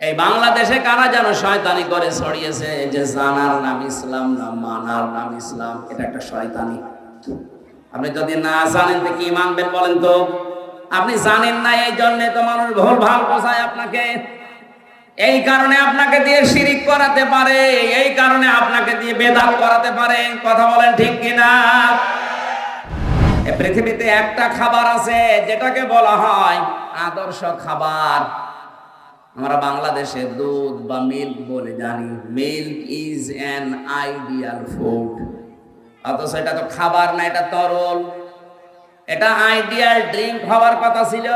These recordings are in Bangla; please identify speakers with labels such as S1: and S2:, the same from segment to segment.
S1: এই বাংলাদেশে কারা যেন শয়তানি করে ছড়িয়েছে? যে জানার নাম ইসলাম না মানার নাম ইসলাম, এটা একটা শয়তানি। আপনি যদি না জানেন তো কি মানবেন বলেন তো? আপনি জানেন না, এই জন্য তো মানুষ ভুল ভালো বোঝায় আপনাকে। এই কারণে আপনাকে দিয়ে শিরিক করাতে পারে, এই কারণে আপনাকে দিয়ে বেদাত করাতে পারে। কথা বলেন ঠিক কিনা? পৃথিবীতে একটা খাবার আছে, যেটাকে বলা হয় আদর্শ খাবার। আমরা বাংলাদেশে দুধ বা মিল্ক বলে জানি। Milk is an ideal food অথচ এটা তো খাবার না, এটা তরল। এটা আইডিয়াল ড্রিঙ্ক হওয়ার কথা ছিল।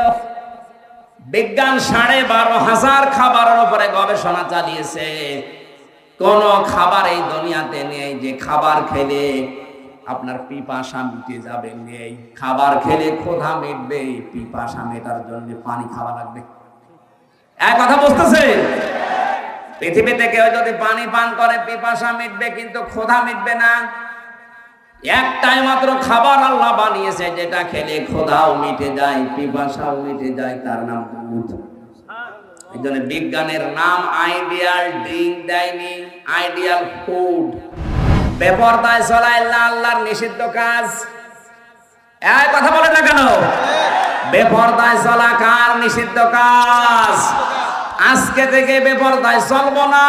S1: বিজ্ঞান সাড়ে বারো হাজার খাবারের উপরে গবেষণা চালিয়েছে। কোন খাবার এই দুনিয়াতে নেই যে খাবার খেলে আপনার পিপাসা মিটে যাবে, নেই। খাবার খেলে ক্ষোধা মিটবে, পিপাসা মেটার জন্য পানি খাওয়া লাগবে। এক কথা বুঝতেছে? পৃথিবীতে কেউ যদি পানি পান করে, পিপাসা মিটবে, কিন্তু ক্ষোধা মিটবে না। একটাই মাত্র খাবার আল্লাহ বানিয়েছে, যেটা খেলে ক্ষোধাও মিটে যায়, পিপাসাও মিটে যায়, তার নাম জন্য বিজ্ঞানের নাম, আইডিয়াল ড্রিঙ্ক দেয়নি, আইডিয়াল ফুড। বেপরদায় চলায় আল্লাহ আল্লাহর নিষিদ্ধ কাজ। এক কথা বলে না কেন? বেপরদায় চলা কার নিষিদ্ধ কাজ। আজকে থেকে বেপরদায় চলবো না।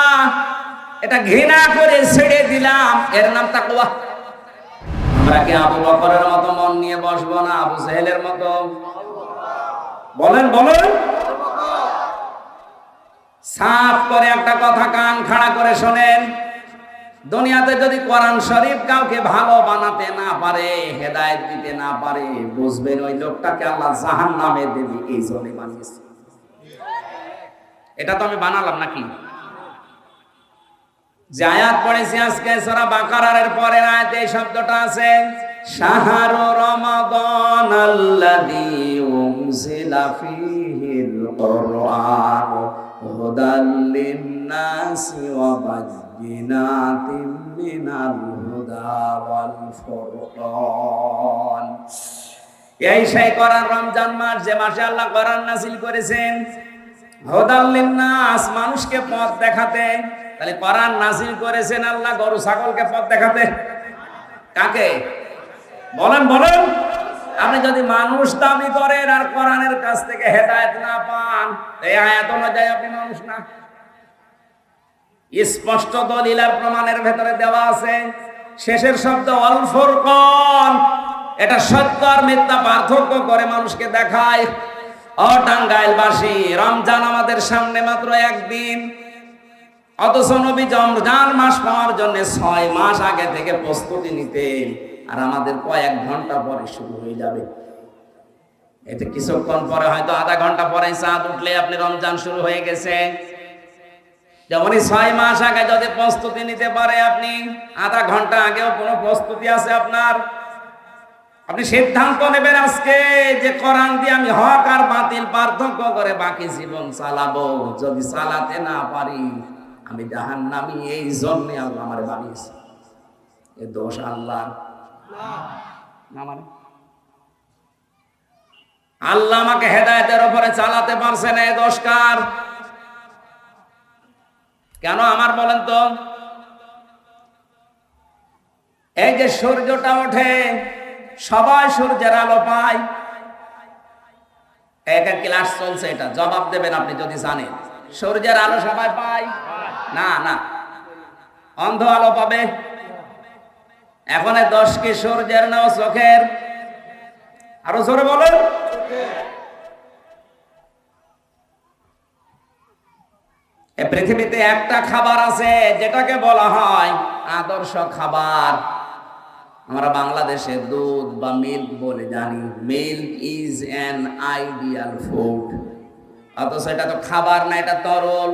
S1: এটা ঘৃণা করে ছেড়ে দিলাম। এর নাম তাকুয়া আমরা কি আবু বকরের মতো মন নিয়ে বসবো না? আবু সাহেলের মতো? বলেন বলেন। সাফ করে একটা কথা কান খাড়া করে শোনেন। দুনিয়াতে যদি কোরআন শরীফ কাউকে ভালো বানাতে না পারে, হেদায়েত দিতে না পারে, বুঝবেন ওই লোকটাকে আল্লাহ জাহান নামে দেবে, এই জন্য বানিয়েছে। এটা তো আমি বানালাম নাকি? যে আয়াত পড়েছি আজকে, সূরা বাকারার পরের আয়াতে এই শব্দটা আছে, শাহরু রমাদান আল্লাযী উনজিলা ফীহিল কুরআন হুদাল লিন-নাসি ওয়া মিনাল হুদা ওয়াল ফুরকান। এই সেই কোরআন রমজান মাস যে মাসে আল্লাহ কোরআন নাযিল করেছেন, হুদাল লিন-নাস, মানুষকে পথ দেখাতে। তাহলে কোরআন নাজিল করেছেন আল্লাহ, গরু, ছাগলকে পথ দেখাতে। কাকে? বলেন বলেন। আপনি যদি মানুষ দাবি করেন আর কোরআনের কাছ থেকে হেদায়েত না পান, এই আয়াত অনুযায়ী আপনি মানুষ না। স্পষ্ট দলিল আর প্রমাণের ভেতরে দেওয়া আছে। শেষের শব্দ এটা সত্য আর মিথ্যা পার্থক্য করে মানুষকে দেখায়। রমজান আমাদের সামনে মাত্র একদিন। অথচ নবী রমজান মাস পাওয়ার জন্য ছয় মাস আগে থেকে প্রস্তুতি নিতেন। আর আমাদের কয়েক ঘণ্টা পরে শুরু হয়ে যাবে। এতে কিছুক্ষণ পরে হয়তো আধা ঘণ্টা পরে চাঁদ উঠলে আপনি রমজান শুরু হয়ে গেছে। যেমনই ছয় মাস আগে যদি প্রস্তুতি নিতে পারে আপনি, আধা ঘণ্টা আগেও কোনো প্রস্তুতি আছে আপনার? আপনি সিদ্ধান্ত নেবেন আজকে যে কোরআন দিয়ে আমি হক আর বাতিল পার্থক্য করে বাকি জীবন চালাবো। যদি চালাতে না পারি, আমি জাহান নামি এই জন্যে আল্লাহ আমার বানিয়েছে। এ দোষ আল্লাহ মানে? আল্লাহ আমাকে হেদায়তের ওপরে চালাতে পারছে না, এ দোষ কার? কেন আমার বলেন তো? এই যে সূর্যটা ওঠে, সবাই সূর্যের আলো পায়। একটা ক্লাস চলছে এটা, জবাব দেবেন আপনি যদি জানেন। সূর্যের আলো সবাই পায়? না না। অন্ধ আলো পাবে। এখন দশ কি সূর্যের নাও চোখের? আরও জোরে বলেন। পৃথিবীতে একটা খাবার আছে, যেটাকে বলা হয় আদর্শ খাবার। আমরা বাংলাদেশে দুধ বা মিল্ক বলে জানি। Milk is an ideal food. অথচ এটা তো খাবার না, এটা তরল।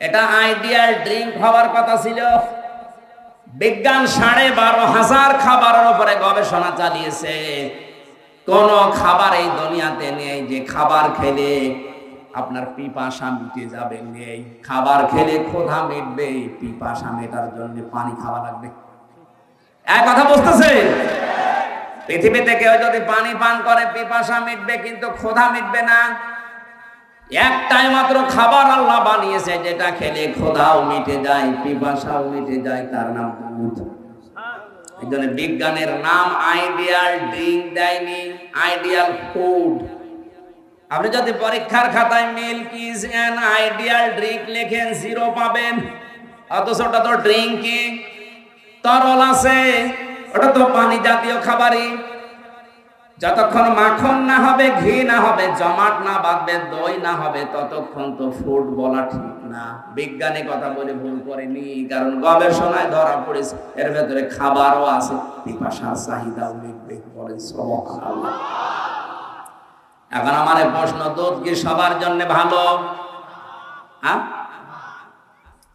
S1: এটা আইডিয়াল ড্রিঙ্ক হওয়ার কথা ছিল। বিজ্ঞান সাড়ে বারো হাজার খাবারের উপরে গবেষণা চালিয়েছে। কোন খাবার এই দুনিয়াতে নেই, যে খাবার খেলে আপনার পিপাসা মিটে যাবে নেই খাবার খেলে ক্ষোধা মিটবে, পিপাসা মেটার জন্য পানি খাওয়া লাগবে। এক কথা বুঝতেছে? পৃথিবীতে কেউ যদি পানি পান করে, পিপাসা মিটবে কিন্তু ক্ষোধা মিটবে না। একটাই মাত্র খাবার আল্লাহ বানিয়েছে, যেটা খেলে খোদাও মিটে যায়, পিপাসাও মিটে যায়, তার নাম দুধ। এই জন্য বিজ্ঞানের নাম আইডিয়াল ড্রিঙ্ক দেয়নি, আইডিয়াল ফুড। আপনি যদি পরীক্ষার খাতায় milk is an ideal drink লেখেন জিরো পাবেন। অথচ ওটা তো ড্রিঙ্কিং তরল আছে, ওটা তো পানি জাতীয় খাবারই। যতক্ষণ মাখন না হবে, ঘি না হবে, জমাট না বাঁধবে, দই না হবে, ততক্ষণ তো ফুড বলা ঠিক না। বিজ্ঞানী কথা বলে ভুল করেনি, কারণ গবেষণায় ধরা পড়েছে, এর ভেতরে খাবারও আছে, পিপাসার চাহিদাও মিটবে বলেন সুবহানাল্লাহ এখন আমার প্রশ্ন দুধ কি সবার জন্য ভালো? হ্যাঁ?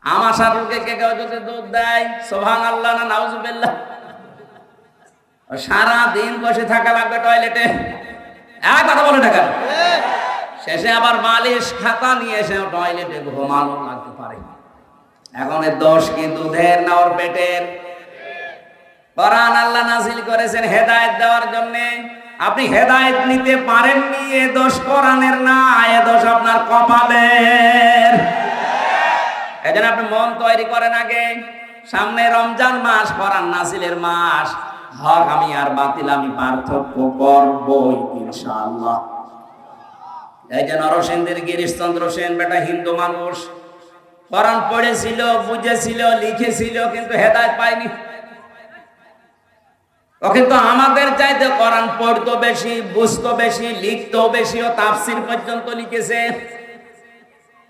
S1: আমার শাহরুখকে কে কেউ যদি দুধ দেয় সোভান আল্লাহ না নাউজুবিল্লাহ? সারা দিন বসে থাকা লাগবে টয়লেটে। এক কথা বলে টাকা শেষে আবার মালিশ খাতা নিয়ে এসে টয়লেটে ঘুমানো লাগতে পারে। এখন এর দোষ কি দুধের না ওর পেটের? কোরআন আল্লাহ নাজিল করেছেন হেদায়েত দেওয়ার জন্য। আপনি হেদায়েত নিতে পারেননি এ দোষ কোরআনের না, এ দোষ আপনার কপালের। এজন্য আপনি মন তৈরি করেন আগে, সামনে রমজান মাস কোরআন নাজিলের মাস। হক আমি আর বাতিল, আমি পার্থক্য করবই ইনশাআল্লাহ। এই যে নরসেনদের গিরিশচন্দ্র সেন, বেটা হিন্দু মানুষ কোরআন পড়েছিল, বুঝেছিল, লিখেছিল, কিন্তু হেদায়েত পায়নি। কিন্তু আমাদের চাইতে কোরআন পড়তো বেশি, বুঝতো বেশি, লিখতো বেশি ও তাফসির পর্যন্ত লিখেছে।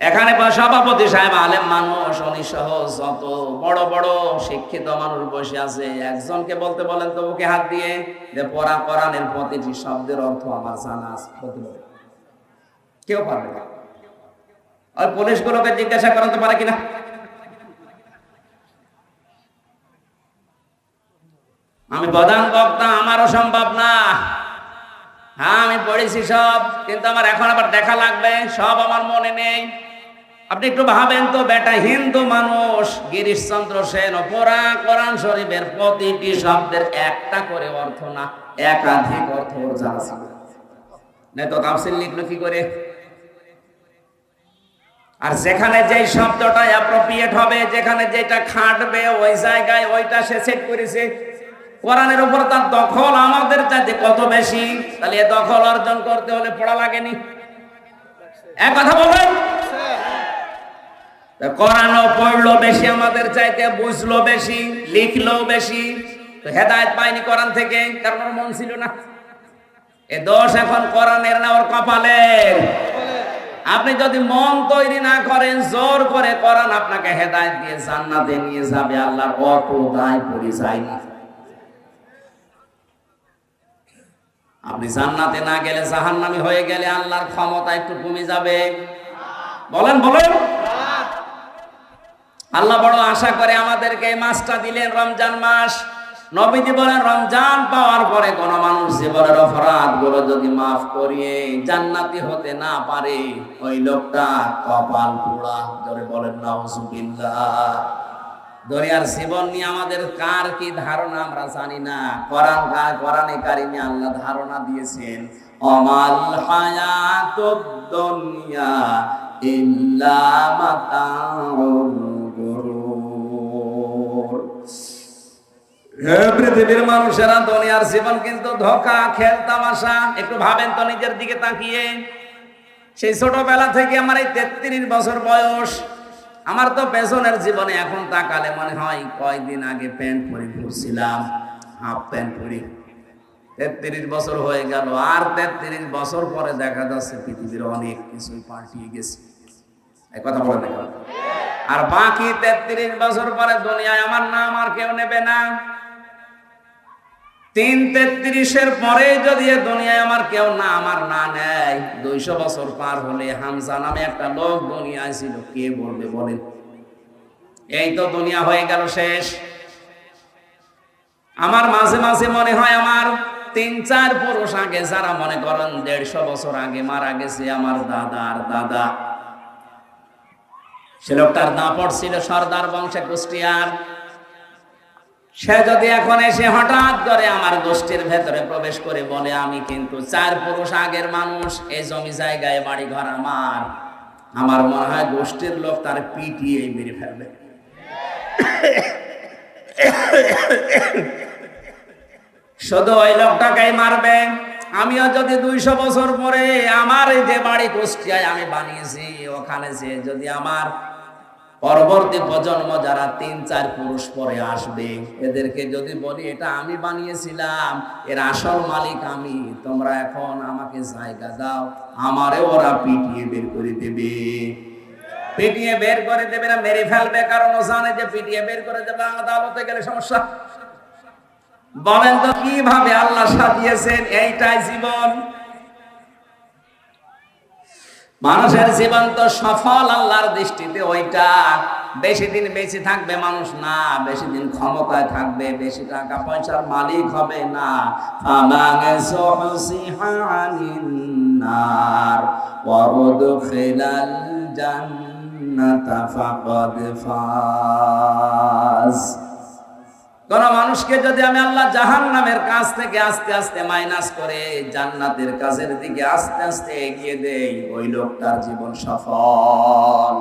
S1: এখানে সভাপতি সাহেব আলেম মানুষ, উনি সহ যত বড় বড় শিক্ষিত মানুষ বসে আছে, একজনকে বলতে বলেন তো ওকে হাত দিয়ে? যে পড়া কোরআনের প্রতিটি শব্দের অর্থ আমার জানা বলতে বলে কেউ পারবে না। ওই পুলিশগুলোকে জিজ্ঞাসা করাতে পারে কিনা? আমি প্রধান বক্তা, আমারও সম্ভব না। হ্যাঁ আমি পড়েছি সব, কিন্তু আমার এখন আবার দেখা লাগবে, সব আমার মনে নেই। আপনি একটু ভাবেন তো, বেটা হিন্দু মানুষ, গিরিশচন্দ্র সেন পড়া কোরআন শরীফের প্রতিটি শব্দের একটা করে অর্থ না, একাধিক অর্থ ওর জানা ছিল না তো তাফসিল লিখলো কি করে? আর যেখানে যেই শব্দটা অ্যাপ্রোপ্রিয়েট হবে, যেখানে যেটা খাটবে, ওই জায়গায় ওইটা সে সেট করেছে। কোরআনের উপর তার দখল আমাদের চাইতে কত বেশি? তাহলে এ দখল অর্জন করতে হলে পড়া লাগেনি। এক কথা কোরআনও পড়ল বেশি, আমাদের চাইতে বুঝলো বেশি, লিখলো বেশি। হেদায়ত কোরআন থেকে, কারণ ওর মন ছিল না। এ দোষ এখন কোরআনের না ওর কপালের। আপনি যদি মন তৈরি না করেন, জোর করে কোরআন আপনাকে হেদায়ত দিয়ে জান্নাতে নিয়ে যাবে, আল্লাহর অত দায় পড়ে যায়নি আপনি জান্নাতে না গেলে জাহান্নামি হয়ে গেলে আল্লাহর ক্ষমতা একটু কমে যাবে। বলেন বলেন। আল্লাহ বড় আশা করে আমাদেরকে মাসটা দিলেন রমজান মাস। নবীজি বলেন, রমজান পাওয়ার পরে কোন মানুষ জীবনের অপরাধগুলো যদি মাফ করিয়ে জান্নাতি হতে না পারে, ওই লোকটা কপাল পোড়া। ধরে বলেন, নাউজুবিল্লাহ। দুনিয়ার জীবন নিয়ে আমাদের কার কি ধারণা আমরা জানি না। কোরআন কার কোরআনে কারিমে আল্লাহ ধারণা দিয়েছেন, অমাল হায়াতুদ দুনিয়া ইল্লা মাতাউল পৃথিবীর মানুষেরা, দুনিয়ার জীবন কিন্তু ধোকা, খেল তামাশা, একটু ভাবেন তো নিজের দিকে তাকিয়ে। সেই ছোটবেলা থেকে আমার এই তেত্রিশ বছর বয়স আমার তো পেছনের জীবনে এখন তাকালে মনে হয় কয়দিন আগে প্যান্ট পরে ঘুরছিলাম, হাফ প্যান্ট পরে। তেত্রিশ বছর হয়ে গেল, আর তেত্রিশ বছর পরে দেখা যাচ্ছে পৃথিবীর অনেক কিছুই পাল্টিয়ে গেছে। এই কথা বলে দেখা আর বাকি তেত্রিশ বছর পরে দুনিয়ায় আমার নাম আর কেউ নেবে না। তিন তেত্রিশের পরে যদি দুনিয়ায় আমার কেউ না, আমার না নেয়, দুইশো বছর পার হলে হামজা নামে একটা লোক দুনিয়ায় ছিল, কে বলবে বলেন? এই তো দুনিয়া হয়ে গেল শেষ। আমার মাঝে মাঝে মনে হয় আমার তিন, চার পুরুষ আগে, যারা মনে করেন দেড়শো বছর আগে মারা গেছে আমার দাদার দাদা। সে লোকটার দাপট ছিল সর্দার বংশে কুষ্টিয়ার। সে যদি এখন এসে হঠাৎ করে আমার গোষ্ঠীর ভেতরে প্রবেশ করে বলে, আমি কিন্তু চার পুরুষ আগের মানুষ এই জমি জায়গায় বাড়ি ঘর আমার। আমার মনে হয় গোষ্ঠীর লোক তার পিটিয়ে মেরে ফেলবে। শুধু ওই লোকটাকেই মারবে। আমিও যদি দুইশো বছর পরে আমার যে বাড়ি কুষ্টিয়ায় আমি বানিয়েছি, ওখানে যে যদি আমার পরবর্তী প্রজন্ম যারা তিন, চার পুরুষ পরে আসবে, এদেরকে যদি বলি, এটা আমি বানিয়েছিলাম, এর আসল মালিক আমি, তোমরা এখন আমাকে জায়গা দাও, আমারে ওরা পিটিয়ে বের করে দেবে। পিটিয়ে বের করে দেবে না, মেরে ফেলবে, কারণ ও জানে যে পিটিয়ে বের করে দেবে আদালতে গেলে সমস্যা। বলেন তো, কীভাবে আল্লাহ সাজিয়েছেন এইটাই জীবন? মানুষের জীবন তো সফল আল্লাহর দৃষ্টিতে ওইটা। বেশি দিন বেশি থাকবে মানুষ না, বেশি দিন ক্ষমতায় থাকবে, বেশি টাকা পয়সার মালিক হবে না। জান্নাতা ফাকাদ ফাজ। কোন মানুষকে যদি আমি আল্লাহ জাহান নামের কাছ থেকে আস্তে আস্তে মাইনাস করে জান্নাতের কাজের দিকে আস্তে আস্তে এগিয়ে দেই, ওই লোকটার জীবন সফল।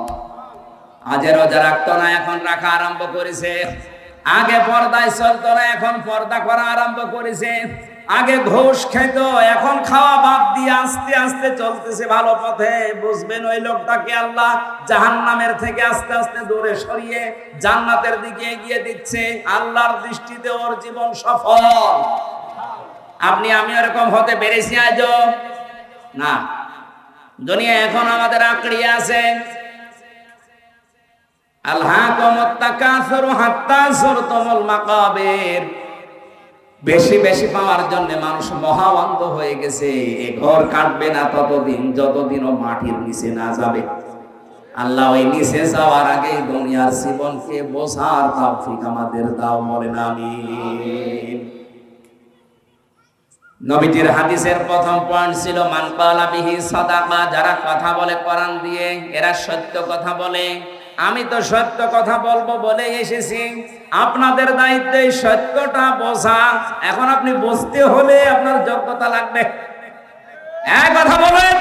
S1: আজেরও যারা রাখতো না, এখন রাখা আরম্ভ করেছে। আগে পর্দায় চলতো না, এখন পর্দা করা আরম্ভ করেছে। আগে ঘোষ খেত, এখন খাওয়া বাদ দিয়ে আস্তে আস্তে চলতেছে ভালো পথে। বুঝবেন ওই লোকটাকে আল্লাহ জাহান্নামের থেকে আস্তে আস্তে দূরে সরিয়ে জান্নাতের দিকে এগিয়ে দিচ্ছে। আল্লাহর দৃষ্টিতে ওর জীবন সফল। আপনি, আমি ওরকম হতে পেরেছি আজ না। দুনিয়া এখন আমাদের আঁকড়ি আছে। আল্লাহ মাকাবের বেশি বেশি পাওয়ার জন্য মানুষ মহাবন্ধ হয়ে গেছে। এ ঘর কাটবে না ততদিন যতদিন ও মাটির নিচে না যাবে। আল্লাহ ওই নিচে যাওয়ার আগে দুনিয়ার জীবনকে বোঝার তাওফিক আমাদের দাও বলেন আমিন। নবীজির হাদিসের প্রথম পয়েন্ট ছিল মানকালা বিহি সাদাকা যারা কথা বলে কোরআন দিয়ে, এরা সত্য কথা বলে। আমি তো সত্য কথা বলব বলে এসেছি। আপনাদের দায়িত্বে সত্যটা বোঝা। এখন আপনি বুঝতে হলে আপনার যোগ্যতা লাগবে। এক কথা বলেন।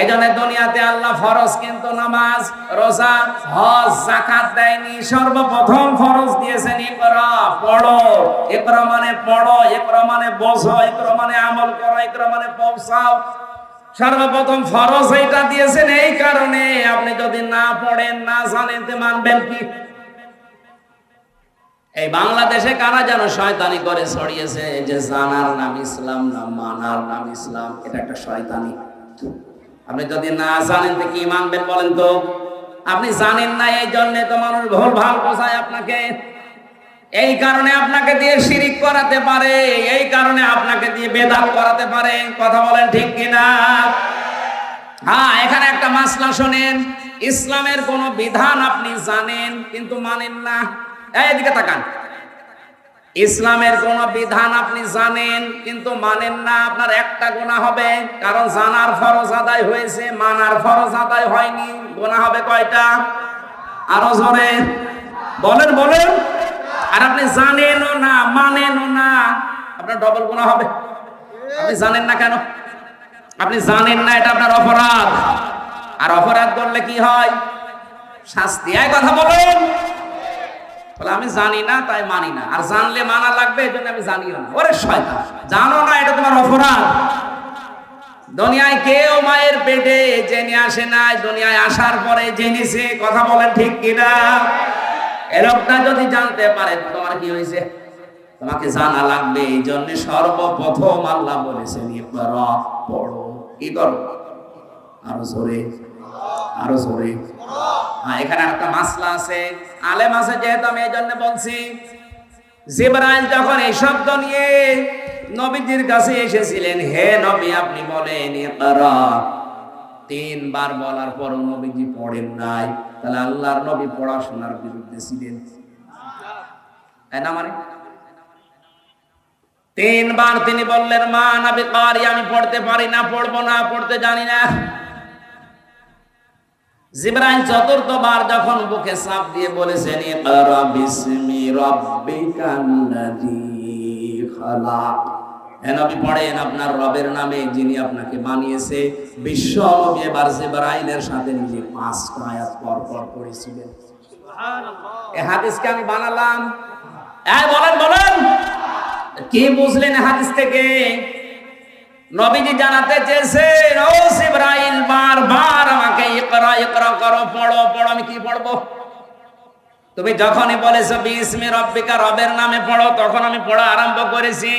S1: এই জন্য দুনিয়াতে আল্লাহ ফরজ কিন্তু নামাজ, রোজা, হজ জাকাত দেয়নি। সর্বপ্রথম ফরজ দিয়েছেন ইকরা। পড়ো। ইকরা মানে পড়ো, ইকরা মানে বোঝো, ইকরা মানে আমল করো, ইকরা মানে পৌঁছাও। সর্বপ্রথম ফরজ এইটা দিয়েছেন, এই কারণে আপনি যদি না পড়েন, না জানেন, তে মানবেন কি? এই বাংলাদেশে কারা যেন শয়তানি করে ছড়িয়েছে? যে জানার নাম ইসলাম না মানার নাম ইসলাম, এটা একটা শয়তানি। আপনি যদি না জানেন, তো কি মানবেন বলেন তো? আপনি জানেন না এই জন্য তো মানুষ ভুল ভালো বোঝায় আপনাকে। এই কারণে আপনাকে দিয়ে শিরিক করাতে পারে, এই কারণে আপনাকে দিয়ে বেদাত করাতে পারে। কথা বলেন ঠিক কিনা? হ্যাঁ এখানে একটা মাসলা শোনেন, ইসলামের কোন বিধান আপনি জানেন কিন্তু মানেন না। এদিকে তাকান। ইসলামের কোন বিধান আপনি জানেন কিন্তু মানেন না, আপনার একটা গোনা হবে, কারণ জানার ফরজ আদায় হয়েছে, মানার ফরজ আদায় হয়নি। গোনা হবে কয়টা? আরও জোরে। বলেন বলেন। আর আপনি জানেনও না, মানেনও না, আপনার ডবল গোনা হবে। আপনি জানেন না কেন? আপনি জানেন না এটা আপনার অপরাধ। আর অপরাধ করলে কি হয়? শাস্তি। এক কথা বলেন। বলে, আমি জানি না, তাই মানি না। আর জানলে মানা লাগবে, এই জন্য আমি জানিও না। ওরে শয়তান, জানো না এটা তোমার অপরাধ? দুনিয়ায় কেউ মায়ের পেটে জেনে আসে নাই। দুনিয়ায় আসার পরে জেনেছে, কথা বলেন ঠিক কিনা? এ যদি জানতে পারে, তোমার কি হয়েছে? তোমাকে জানা লাগবে এই জন্য সর্বপ্রথম আল্লাহ বলেছেন পড়ো। কি করো? আরও জোরে আরও জোরে। হ্যাঁ এখানে একটা মাসলা আছে। আলেম আছে যেহেতু, আমি এই জন্য বলছি, জিবরাইল যখন এই শব্দ নিয়ে নবীজির কাছে এসেছিলেন, হে নবী, আপনি বলেন, ইকরা তিনবার বলার পর নবীজি পড়েন নাই। তাহলে আল্লাহর নবী পড়াশোনার বিরুদ্ধে ছিলেন। মানে? তিনবার তিনি বললেন, মা আমি পড়তে পারি না, পড়ব না, পড়তে জানি না। চতুর্থবার যখন বুকে চাপ দিয়ে বলেছেন হে নবী পড়েন আপনার রবের নামে যিনি আপনাকে বানিয়েছে। বিশ্ব নবী এবার জিব্রাইলের সাথে নিজে পাঁচটা আয়াত পর পর পড়েছিলেন। এ হাদিসকে আমি বানালাম। এই বলেন বলেন। কি বুঝলেন হাদিস থেকে? নবীজি জানাতে চেয়েছেন ও ইব্রাহিম বারবার আমাকে ইকরা ইকরা করো পড়ো পড়ো আমি কি পড়ব? তুমি যখনই বলেছ বিসমি রব্বিকা রবের নামে পড়ো তখন আমি পড়া আরম্ভ করেছি।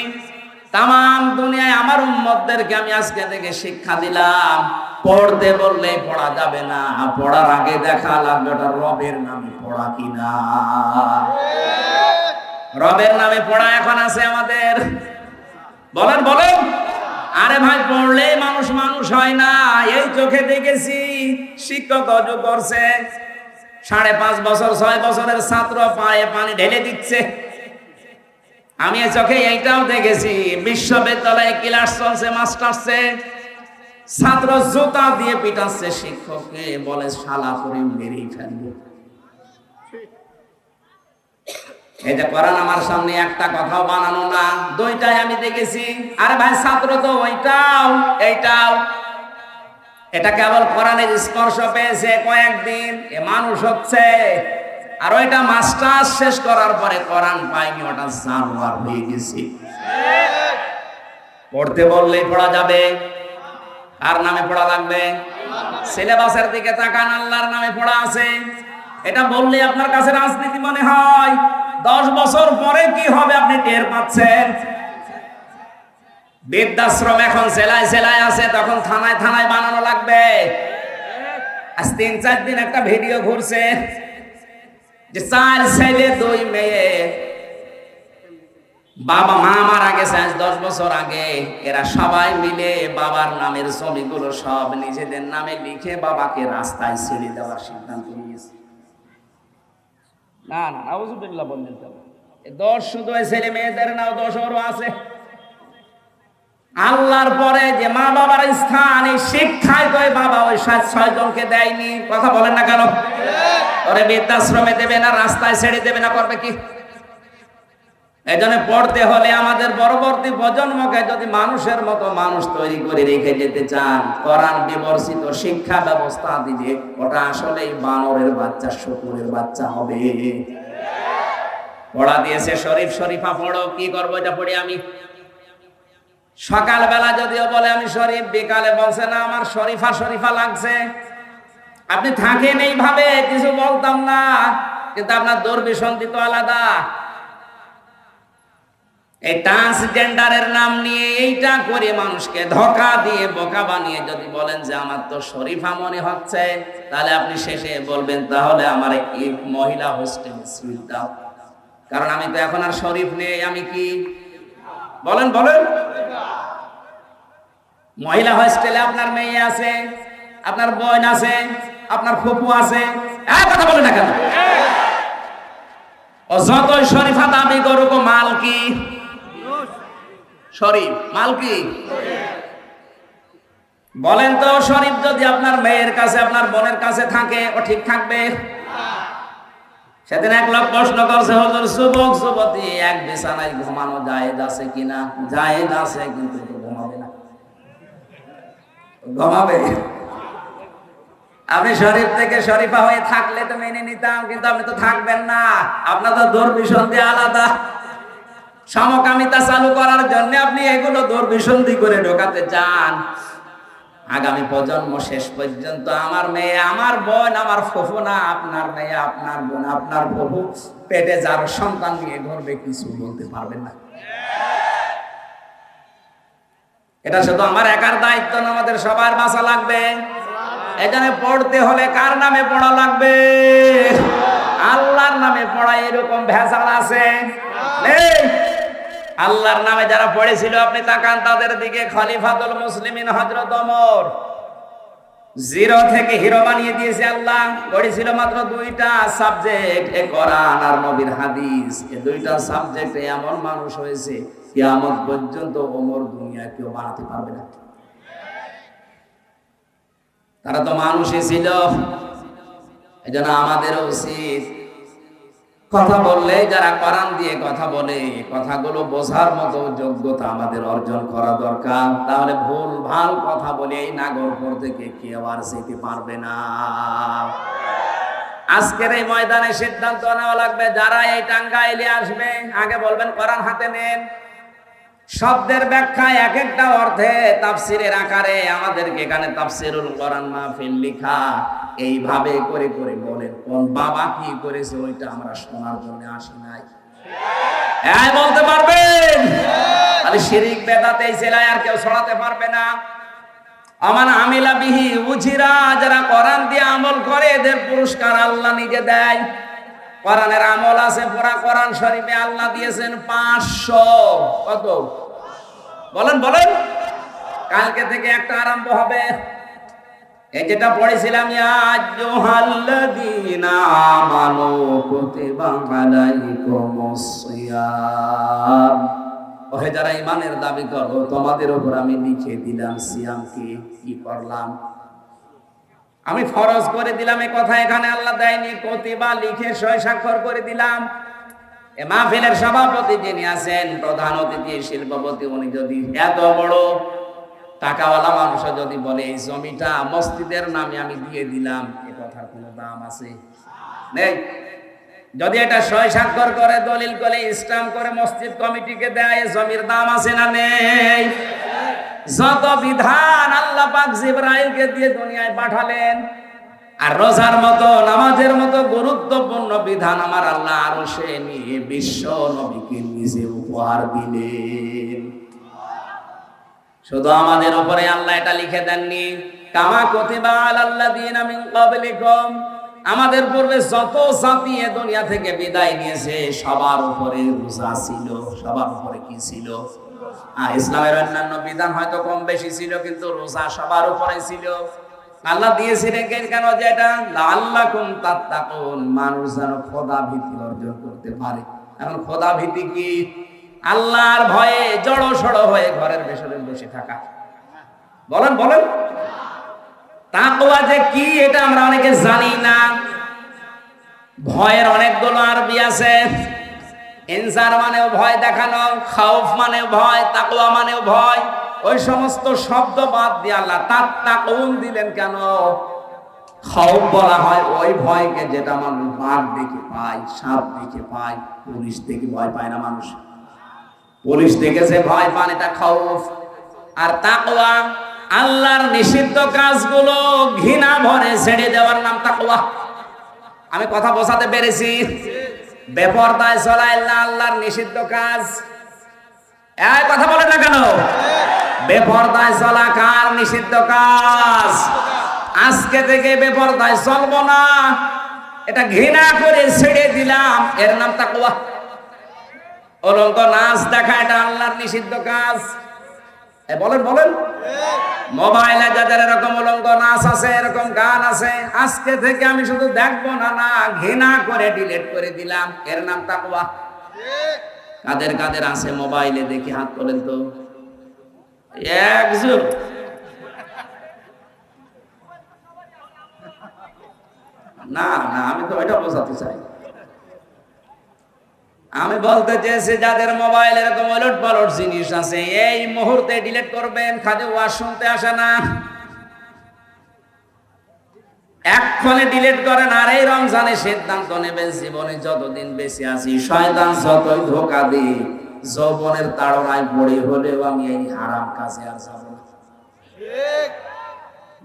S1: তাম দুনিয়ায় আমার উম্মতদেরকে আমি আজকে থেকে শিক্ষা দিলাম। পড়তে বললে পড়া যাবে না, পড়ার আগে দেখা লাগবে ওটা রবের নামে পড়া কিনা। রবের নামে পড়া এখন আছে আমাদের। বলেন বলেন। আরে ভাই পড়লে মানুষ মানুষ হয় না। এই চোখে দেখেছি শিক্ষক অজু করছে। সাড়ে পাঁচ বছর, ছয় বছরের ছাত্র পায়ে পানি ঢেলে দিচ্ছে। আমি চোখে এইটাও দেখেছি, বিশ্ববিদ্যালয়ে ক্লাস চলছে মাস্টার্সে ছাত্র জুতা দিয়ে পিটাচ্ছে শিক্ষককে, বলে, শালা করে মেরেই ফেলবে। এই যে কোরআন আমার সামনে একটা কথাও বানানো না, দুইটাই আমি দেখেছি। আরে ভাই, ছাত্র তো ওইটাও, এইটাও। এটা কেবল কোরআনের স্পর্শ পেয়েছে কয়েকদিন, এ মানুষ হচ্ছে। আর ওইটা মাস্টার্স শেষ করার পরে কোরআন পাইনি, ওটা জানোয়ার হয়ে গেছে। পড়তে বললেই পড়া যাবে। কার নামে পড়া লাগবে? সিলেবাসের দিকে তাকান, আল্লাহর নামে পড়া আছে। এটা বললে আপনার কাছে রাজনীতি মনে হয়। দশ বছর পরে কি হবে আপনি টের পাচ্ছেন? বৃদ্ধাশ্রম এখন সেলাই সেলাই আছে, তখন থানায় থানায় বানানো লাগবে। আজ তিন চার দিন একটা ভিডিও ঘুরছে। যে চার ছেলে, দুই মেয়ে। বাবা, মা মারা গেছে আজ দশ বছর আগে। এরা সবাই মিলে বাবার নামের জমিগুলো সব নিজেদের নামে লিখে বাবাকে রাস্তায় ছেড়ে দেওয়ার সিদ্ধান্ত নিয়েছে। না না আউজুবিল্লাহ বললেন এ শুধু ছেলে মেয়েদের নাও দশ ওরও আছে। আল্লাহর পরে যে মা বাবার স্থান, এই শিক্ষায় তো বাবা ওই ছয় জনকে দেয়নি? কথা বলেন না কেন? ওরে বৃদ্ধাশ্রমে দেবে না, রাস্তায় ছেড়ে দেবে না, করবে কি? এই পড়তে হলে আমাদের পরবর্তী প্রজন্মকে যদি মানুষের মতো মানুষ তৈরি করে রেখে যেতে চান, কোরআন বিবর্ষিত শিক্ষা ব্যবস্থা দিলে ওটা আসলেই বানরের বাচ্চা, শকুরের বাচ্চা হবে। পড়া দিয়েছে শরীফ শরীফা, পড়ো, কি করব এটা পড়ে আমি? সকালবেলা যদিও বলে আমি শরীফ, বিকালে বলছে, না, আমার শরীফা শরীফা লাগছে। আপনি থাকেন এইভাবে, কিছু বলতাম না, কিন্তু আপনার দুর্বিসন্ধি তো আলাদা। এই ট্রান্সজেন্ডারের নাম নিয়ে এইটা করে মানুষকে ধোকা দিয়ে, বোকা বানিয়ে যদি বলেন যে, আমার তো শরীফা মনে হচ্ছে, তাহলে আপনি শেষে বলবেন, তাহলে আমার এই মহিলা হোস্টেল সুইট দাও কারণ আমি তো এখন আর শরীফ নেই, আমি কি? বলেন বলেন। মহিলা হোস্টেলে আপনার মেয়ে আছে, আপনার বোন আছে, আপনার ফুপু আছে। কথা বলে না কেন? ও যতই শরীফা দাবি করুক মাল কি? শরীফ, মাল কি? বলেন তো, শরীফ যদি আপনার মেয়ের কাছে, আপনার বোনের কাছে থাকে, ও ঠিক থাকবে? সেদিন এক লোক প্রশ্ন করছে, হজুর, যুবক, যুবতী, এক বিছানায় ঘুমানো জায়েজ আছে কিনা? জায়েজ আছে কিন্তু। ঘুমাবে। আপনি শরীফ থেকে শরীফা হয়ে থাকলে তো মেনে নিতাম, কিন্তু আপনি তো থাকবেন না। আপনার তো দুর্বিসন্ধি আলাদা। সমকামিতা চালু করার জন্য আপনি এগুলো দুর্বিসন্ধি করে ঢোকাতে চান। আগামী প্রজন্ম শেষ পর্যন্ত আমার মেয়ে, আমার বোন, আমার ফুফু না, আপনার মেয়ে, আপনার বোন, আপনার ফুফু পেটে যার সন্তান নিয়ে ঘুরবে, কিছু বলতে পারবেন না। এটা শুধু আমার একার দায়িত্ব না, আমাদের সবার বাসা লাগবে। এখানে পড়তে হলে কার নামে পড়া লাগবে? আল্লাহর নামে পড়া এরকম ভেজাল আছে? আল্লাহর নামে যারা পড়েছিল, আপনি তাকান তাদের দিকে, খলিফাতুল মুসলিমিন হজরত ওমর। জিরো থেকে হিরো বানিয়ে দিয়েছে আল্লাহ। পড়েছিল মাত্র দুইটা সাবজেক্ট এ কোরআন আর নবীর হাদিস। এই দুইটা সাবজেক্টে এমন মানুষ হয়েছে কিয়ামত পর্যন্ত ওমর দুনিয়া কেউ বানাতে পারবে না। তারা তো মানুষই ছিল। জন্য আমাদের উচিত কথা বললে, যারা কোরআন দিয়ে কথা বলে, কথাগুলো বোঝার মতো যোগ্যতা আমাদের অর্জন করা দরকার। তাহলে ভুল, ভালো কথা বলে এই নাগরপুর থেকে কেউ আর যেতে পারবে না। আজকের এই ময়দানে সিদ্ধান্ত নেওয়া লাগবে, যারা এই টাঙ্গাইলে আসবে, আগে বলবেন, কোরআন হাতে নেন। শব্দের ব্যাখ্যা এক একটা অর্থে তাফসিরের আকারে আমাদেরকে এখানে তাফসিরুল কোরআন মাহফিল লিখা। এইভাবে করে করে বলেন, কোন বাবা কি করেছে ওইটা আমরা শোনার জন্য আসি নাই। হ্যাঁ বলতে পারবেন? তাহলে শিরিক বেদাতে এই জেলায় আর কেউ ছড়াতে পারবে না। আমার আমিলা বিহি উজিরা, যারা কোরআন দিয়ে আমল করে, এদের পুরস্কার আল্লাহ নিজে দেয়। কোরআনের আমল আছে পুরা কোরআন শরীফে আল্লাহ দিয়েছেন পাঁচশো। কত? বলেন বলেন। কালকে থেকে একটা আরম্ভ হবে। এই যেটা পড়েছিলাম, ইয়া আইয়ুহাল্লাযীনা আমানু কুতিবা আলাইকুমুস সিয়াম। ওহে, যারা ইমানের দাবি করো, তোমাদের উপর আমি লিখে দিলাম সিয়াম কি? কি করলাম? আমি ফরজ করে দিলাম এই কথা এখানে আল্লাহ দেয়নি। কতিবা লিখে সয় স্বাক্ষর করে দিলাম। এ মাহফিলের সভাপতি যিনি আছেন, প্রধান অতিথি, শিল্পপতি, উনি যদি এত বড় টাকাওয়ালা মানুষ যদি বলে, এই জমিটা মসজিদের নামে আমি দিয়ে দিলাম এ কথার কোনো দাম আছে? নেই? যদি এটা সয় স্বাক্ষর করে, দলিল করে স্টাম্প করে, মসজিদ কমিটিকে দেয়, এ জমির দাম আছে না নেই? যত বিধান আল্লাহ পাক জিব্রাইলকে দিয়ে দুনিয়ায় পাঠালেন, আর রোজার মতো, নামাজের মতো গুরুত্বপূর্ণ বিধান আমার আল্লাহ আরও সে নিয়ে বিশ্ব নবীকে নিজে উপহার দিলেন। শুধু আমাদের উপরে আল্লাহ এটা লিখে দেননি। কামা কতিবা আলাল্লাযীনা মিন ক্বাবলিকুম, আমাদের পূর্বে যত জাতি এ দুনিয়া থেকে বিদায় নিয়েছে, সবার উপরে রোজা ছিল, সবার উপরে কি ছিল? ইসলামের অন্যান্য বিধান হয়তো কম বেশি ছিল, কিন্তু রোজা সবার উপরে ছিল। আল্লাহ দিয়েছিলেন কেন কেন যে এটা? আল্লাহ কোন তাত্তাকুন, মানুষ যেন খোদা ভীতি অর্জন করতে পারে। এখন খোদা ভীতি কি? আল্লাহর ভয়ে জড়ো সড়ো হয়ে ঘরের ভেতরে বসে থাকা। বলেন বলেন। তাকওয়া যে কি, এটা আমরা অনেকে জানি না। ভয়ের অনেকগুলো আরবি আছে। ইনসার মানেও ভয় দেখানো, খাউফ মানেও ভয়, তাকওয়া মানেও ভয়। ওই সমস্ত শব্দ বাদ দিয়ে আল্লাহ তার তাকুন দিলেন কেন? খাউফ বলা হয় ওই ভয়কে যেটা মানুষ বাঘ দেখে পায়, সাপ দেখে পায়, পুলিশ দেখে ভয় পায় না মানুষ। পুলিশ দেখেছে, ভয় পান এটা খাউফ। আর তাকওয়া, আল্লাহর নিষিদ্ধ কাজগুলো ঘৃণা ভরে ছেড়ে দেওয়ার নাম তাকওয়া। আমি কথা বোঝাতে পেরেছি। বেপরদায় চলা আল্লাহ, আল্লাহর নিষিদ্ধ কাজ। এই কথা বলে না কেন? বেপরদায় চলা কার নিষিদ্ধ কাজ? আজকে থেকে বেপরদায় চলবো না। এটা ঘৃণা করে ছেড়ে দিলাম। এর নাম তাকওয়া। অলঙ্ক নাচ দেখা, এটা আল্লাহর নিষিদ্ধ কাজ। বলেন বলেন। মোবাইলে যাদের এরকম অলঙ্ক নাচ আছে, এরকম গান আছে, আজকে থেকে আমি শুধু দেখব না না, ঘৃণা করে ডিলিট করে দিলাম। এর নাম তাকওয়া। কাদের কাদের আছে মোবাইলে? দেখি হাত তোলেন তো। একজন। না না, আমি তো এটা বোঝাতে চাই। আমি বলতে চেয়েছি, যাদের মোবাইল এরকম ওলট পালট জিনিস আছে, এই মুহূর্তে ডিলিট করবেন, খালি ওয়াজ শুনতে আসে না। এক্ষণে ডিলিট করেন, আর এই রমজানে সিদ্ধান্ত নেবেন, জীবনে যতদিন বেঁচে আছি, শয়তান যতই ধোকা দি যৌবনের তাড়নায় পড়ে হলেও আমি এই হারাম কাজে আর যাব না।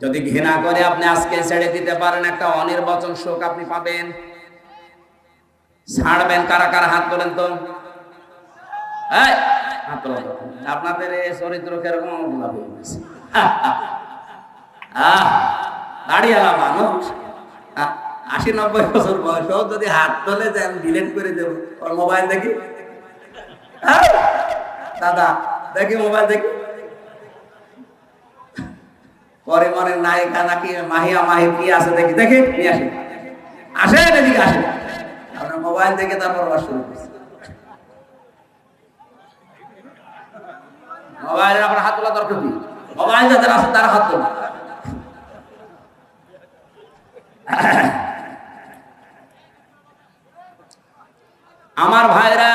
S1: যদি ঘৃণা করে আপনি আজকে ছেড়ে দিতে পারেন, একটা অনির্বাচন শোক আপনি পাবেন। ছাড়বেন কারা কারা হাত তোলেন তো। আপনাদের এই চরিত্র কীরকম গোলাপি মানুষ। আশি নব্বই বছর বয়সেও যদি হাত তোলে যে আমি ডিলেট করে দেবো। ওর মোবাইল দেখি। দাদা, দেখি মোবাইল দেখি। পরে মনে নায়িকা নাকি মাহিয়া মাহি কি আছে দেখি। দেখি, নিয়ে আসেন আসেন এদিকে, আসেন। মোবাইল থেকে তারপর শুরু করছে। মোবাইলের হাত তোলা দরকার কি? মোবাইল যাদের আছে তারা হাত তোলা। আমার ভাইরা,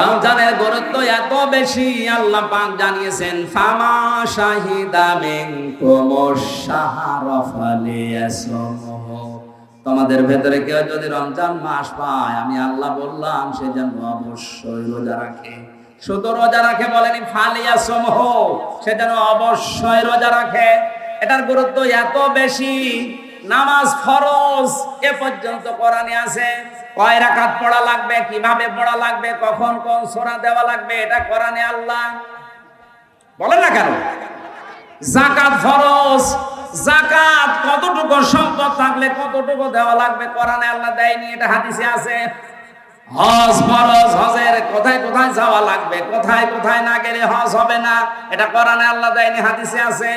S1: রমজানের গুরুত্ব এত বেশি, আল্লাহ পাক জানিয়েছেন, ফামা শাহিদা মিনকুম শাহরা ফালিয়াসুম তোমাদের ভেতরে কেউ যদি রমজান মাস পায়, আমি আল্লাহ বললাম, সে যেন অবশ্যই রোজা রাখে। শুধু রোজা রাখে বলেনি ফালিয়াসমহ সে যেন অবশ্যই রোজা রাখে। এটার গুরুত্ব এত বেশি, নামাজ ফরজ, এ পর্যন্ত কোরআনে আছে। কয় রাকাত পড়া লাগবে, কীভাবে পড়া লাগবে, কখন কোন সূরা দেওয়া লাগবে, এটা কোরআনে আল্লাহ বলেন না কেন? জাকাত ফরজ জাকাত কতটুকু সম্পদ থাকলে কতটুকু দেওয়া লাগবে? কোরআনে আল্লাহ দেয়নি, এটা হাদিসে আছে। হজ ফরজ, হজের কোথায় কোথায় যাওয়া লাগবে? কোথায় কোথায় না গেলে হজ হবে না? এটা কোরআনে আল্লাহ দেয়নি, হাদিসে আছে।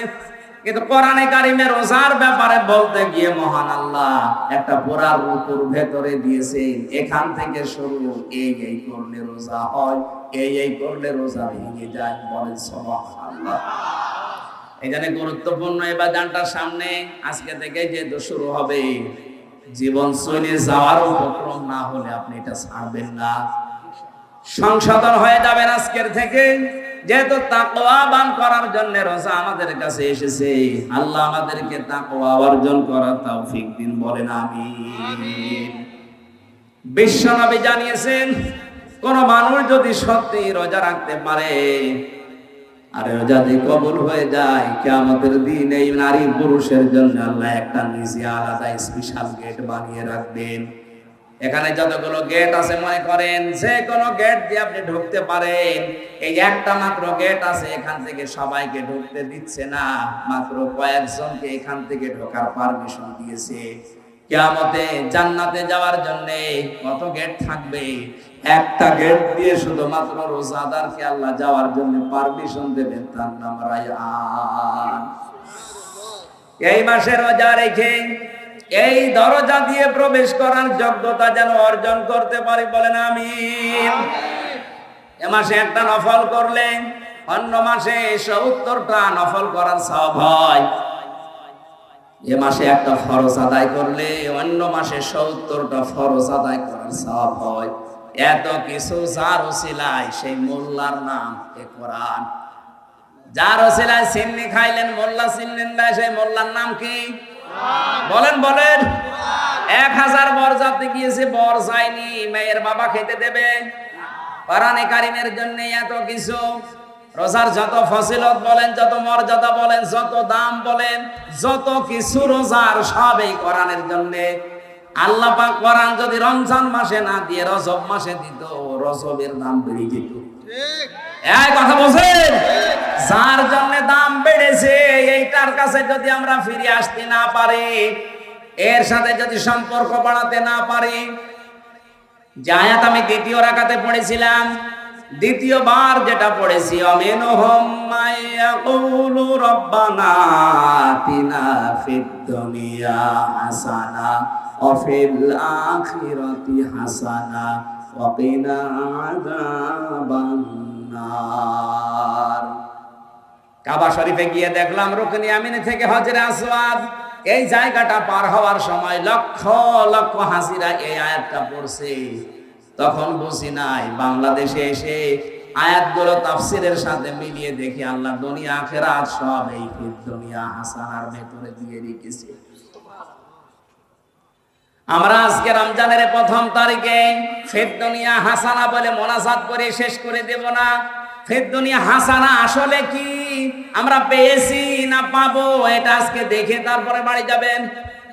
S1: কিন্তু কোরআনে কারিমের রোজার ব্যাপারে বলতে গিয়ে মহান আল্লাহ একটা পুরা রুকুর ভেতরে দিয়েছে, এখান থেকে শুরু এই এই করলে রোজা হয়, এই এই করলে রোজা ভেঙে যায় বলেন সুবহানাল্লাহ। এই জন্য গুরুত্বপূর্ণ এই বাজানটার সামনে আজকে থেকে যেহেতু শুরু হবে, জীবন চলে যাওয়ার উপক্রম না হলে আপনি এটা ছাড়বেন না। সংশোধন হয়ে যাবেন আজকের থেকে, যেহেতু তাকওয়াবান করার জন্য রোজা আমাদের কাছে এসেছে, আল্লাহ আমাদেরকে তাকওয়া অর্জন করার তৌফিক দিন, বলেন আমিন। বিশ্বনবী জানিয়েছেন, কোন মানুষ যদি সত্যি রোজা রাখতে পারে আর যদি কবুল হয়ে যায়, কিয়ামতের দিন এই নারী পুরুষের জন্য আল্লাহ একটা নিজে আলাদা স্পেশাল গেট বানিয়ে রাখবেন। এখানে যতগুলো গেট আছে, মনে করেন যে কোনো গেট দিয়ে আপনি ঢুকতে পারেন। এই একটা মাত্র গেট আছে, এখান থেকে সবাইকে ঢুকতে দিচ্ছে না। মাত্র কয়েকজনকে এখান থেকে ঢোকার পারমিশন দিয়েছে। কিয়ামতে জান্নাতে যাওয়ার জন্য কত গেট থাকবে? একটা গেট দিয়ে শুধুমাত্র রোজাদারকে আল্লাহ যাওয়ার জন্য পারমিশন দেবেন, তার নাম রায়ান। এই মাসে রোজা রেখে এই দরজা দিয়ে প্রবেশ করার যোগ্যতা যেন অর্জন করতে পারি বলেন আমি এ মাসে একটা নফল করলেন অন্য মাসে সত্তরটা নফল করার সব হয়। এ মাসে একটা ফরজ আদায় করলে অন্য মাসে সত্তরটা ফরজ আদায় করার সব হয়। এত কিছু যার ওসিলায়, সেই মোল্লার নাম এ কোরআন। যার ওসিলায় সিন্নি খাইলেন, মোল্লা চিনলেন না সেই মোল্লার নাম কি? বলেন বলেন। এক হাজার বর যাতে গিয়েছে, বর যায়নি, মেয়ের বাবা খেতে দেবে। কোরআনে কারিমের জন্য এত কিছু। রোজার যত ফসিলত বলেন, যত মর্যাদা বলেন, যত দাম বলেন, যত কিছু রোজার সব এই কোরআনের জন্য। আল্লাহ পাক কোরআন যদি রমজান মাসে না দিয়ে, রজব মাসে দিত রজবের দাম বেড়ে যেত। এই কথা বলছেন? যার জন্য দাম বেড়েছে, এইটার কাছে যদি আমরা ফিরে আসতে না পারি, এর সাথে যদি সম্পর্ক বাড়াতে না পারি, যে আয়াত আমি দ্বিতীয় রাকাতে পড়েছিলাম, দ্বিতীয়বার যেটা পড়েছি অমিন হোম রব্বানা তিনা ফিদ দুনিয়া হাসানা। অফিল আখিরাতি হাসানা ওয়াকিনা আযাবান নার কাবা শরীফে গিয়ে দেখলাম রুকনি আমিনে থেকে হজরে আসওয়াদ। এই জায়গাটা পার হওয়ার সময় লক্ষ লক্ষ হাসিরা এই আয়াতটা পড়ছে। তখন বুঝি নাই, বাংলাদেশে এসে আয়াতগুলো তাফসিরের সাথে মিলিয়ে দেখি আল্লাহ দুনিয়া আখেরাত সব এই দুনিয়া হাসানার ভেতরে দিয়ে রেখেছে। আমরা আজকে রমজানের প্রথম তারিখে ফের দুনিয়া হাসানা বলে মোনাজাত করে শেষ করে দেব না। ফের দুনিয়া হাসানা আসলে কি? আমরা পেয়েছি না পাবো? এটা আজকে দেখে তারপরে বাড়ি যাবেন।